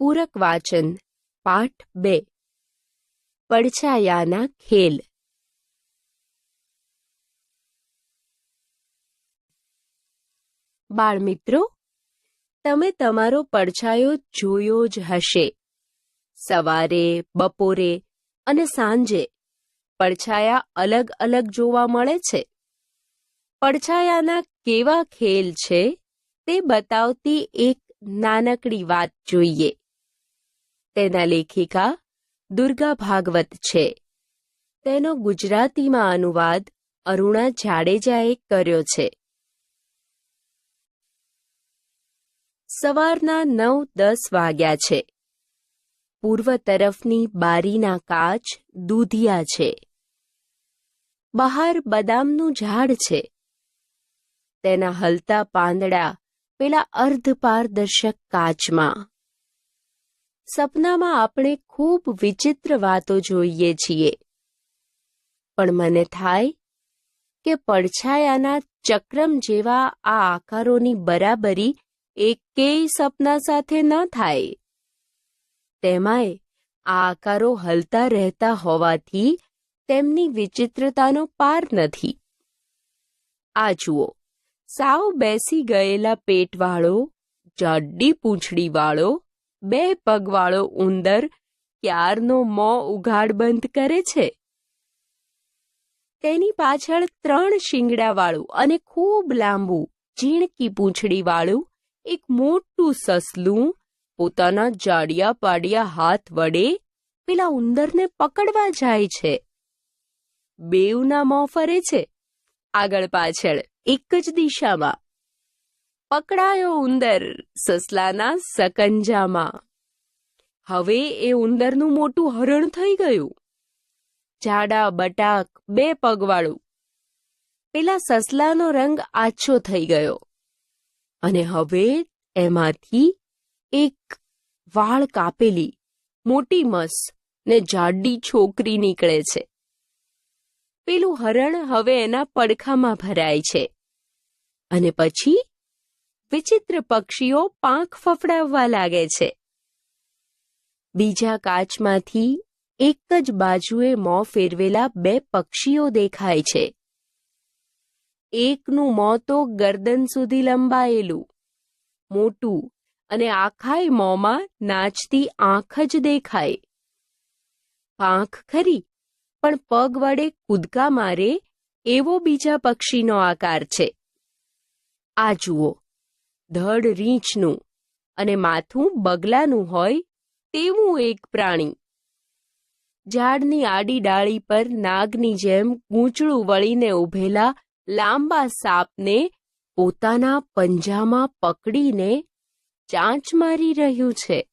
પૂરક વાચન, પાઠ બે. પડછાયાના ખેલ. બાળમિત્રો, તમે તમારો પડછાયો જોયો જ હશે. સવારે, બપોરે અને સાંજે પડછાયા અલગ અલગ જોવા મળે છે. પડછાયાના કેવા ખેલ છે તે બતાવતી એક નાનકડી વાત જોઈએ. તેના લેખિકા દુર્ગા ભાગવત છે. તેનો ગુજરાતીમાં અનુવાદ અરુણા જાડેજાએ કર્યો છે. સવારના નવ દસ વાગ્યા છે. પૂર્વ તરફની બારીના કાચ દૂધિયા છે. બહાર બદામનું ઝાડ છે. તેના હલતા પાંદડા પેલા અર્ધપારદર્શક કાચમાં સપનામાં આપણે ખૂબ વિચિત્ર વાતો જોઈએ છીએ. પણ મને થાય કે પડછાયાના ચક્રમ જેવા આ આકારોની બરાબરી એકેય સપના સાથે ન થાય. તેમાંય આ આકારો હલતા રહેતા હોવાથી તેમની વિચિત્રતાનો પાર નથી. આ જુઓ, સાવ બેસી ગયેલા પેટવાળો, જાડી પૂંછડીવાળો બે પગવાળો ઉંદર ક્યારનો મોં ઉઘાડ બંધ કરે છે? તેની પાછળ ત્રણ શિંગડાવાળું અને ખૂબ લાંબુ, ઝીણકી પૂંછડીવાળું, એક મોટું સસલું, પોતાના જાડિયા પાડિયા હાથ વડે પેલા ઉંદરને પકડવા જાય છે. બેવના મોં ફરે છે. આગળ પાછળ, એક જ દિશામાં પકડાયો ઉંદર સસલાના સકંજામાં. હવે એ ઉંદરનું મોટું હરણ થઈ ગયું. જાડા બટાક, બે પગવાળું. પેલા સસલાનો રંગ આછો થઈ ગયો. અને હવે એમાંથી એક વાળ કાપેલી, મોટી મસ ને જાડી છોકરી નીકળે છે. પેલું હરણ હવે એના પડખામાં ભરાય છે. અને પછી વિચિત્ર પક્ષીઓ પાંખ ફફડાવવા લાગે છે. બીજા કાચમાંથી એક જ બાજુએ મોં ફેરવેલા બે પક્ષીઓ દેખાય છે. એકનું મોં તો ગરદન સુધી લંબાયેલું, મોટું અને આખાય મોંમાં નાચતી આંખ જ દેખાય. પાંખ ખરી, પણ પગ વડે કૂદકા મારે એવો બીજા પક્ષીનો આકાર છે. આ જુઓ ધડ રીંછનું અને માથું બગલાનું હોય તેવું એક પ્રાણી. ઝાડની આડી ડાળી પર નાગની જેમ ગૂંચળું વળીને ઊભેલા લાંબા સાપને પોતાના પંજામાં પકડીને ચાંચ મારી રહ્યું છે.